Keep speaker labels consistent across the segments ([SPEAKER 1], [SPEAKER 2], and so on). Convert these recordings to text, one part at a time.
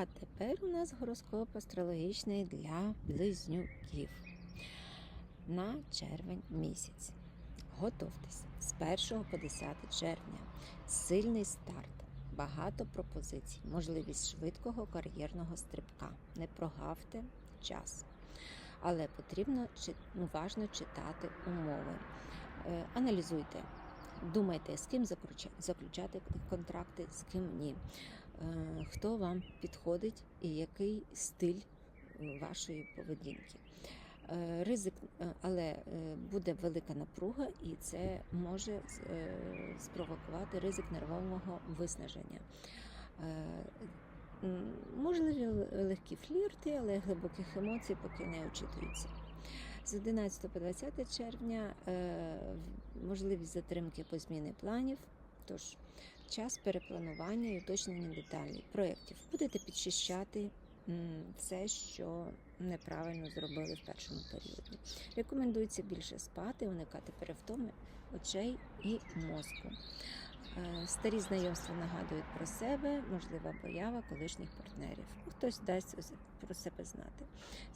[SPEAKER 1] А тепер у нас гороскоп астрологічний для близнюків на червень місяць. Готовтесь з 1 по 10 червня. Сильний старт, багато пропозицій, можливість швидкого кар'єрного стрибка. Не прогавте час. Але потрібно уважно читати умови. Е, Аналізуйте, думайте, з ким заключати контракти, з ким ні. Е, Хто вам підходить і який стиль е, вашої поведінки. Е, Ризик, але буде велика напруга, і це може спровокувати ризик нервового виснаження. Можливі легкі флірти, але глибоких емоцій поки не очитується. З 11 по 20 червня можливість затримки по зміни планів. Тож час перепланування і уточнення деталей проєктів. Будете підчищати все, що неправильно зробили в першому періоді. Рекомендується більше спати, уникати перевтоми очей і мозку. Е, Старі знайомства нагадують про себе, можлива поява колишніх партнерів. Ну, Хтось дасть про себе знати.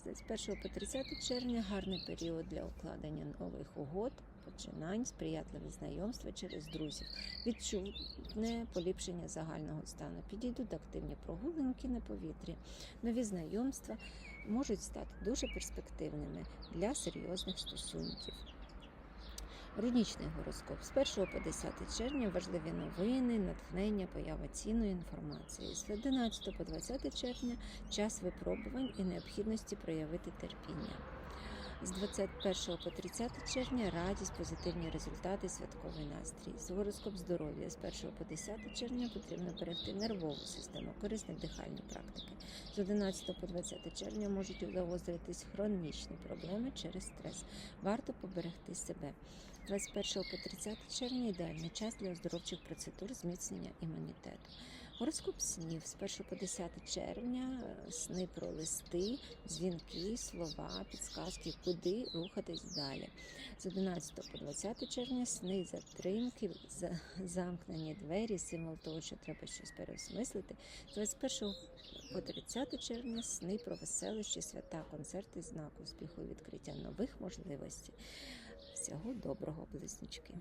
[SPEAKER 1] З 1 по 30 червня гарний період для укладення нових угод, починань, сприятливі знайомства через друзів. Відчутне поліпшення загального стану. Підійдуть активні прогулянки на повітрі. Нові знайомства можуть стати дуже перспективними для серйозних стосунків. Рунічний гороскоп з 1 по 10 червня важливі новини, натхнення, поява цінної інформації. З 11 по 20 червня час випробувань і необхідності проявити терпіння. З 21 по 30 червня радість, позитивні результати, святковий настрій. З гороскоп здоров'я з 1 по 10 червня потрібно берегти нервову систему, корисні дихальні практики. З 11 по 20 червня можуть загостритись хронічні проблеми через стрес. Варто поберегти себе. 21 по 30 червня ідеальний час для оздоровчих процедур зміцнення імунітету. Гороскоп снів з 1 по 10 червня, е, сни про листи, дзвінки, слова, підсказки, куди рухатись далі. З 11 по 20 червня сни затримки, замкнені двері, символ того, що треба щось переосмислити. З 21 по 30 червня сни про веселище, свята, концерти, знак успіху, відкриття нових можливостей. Всього доброго, близнючки.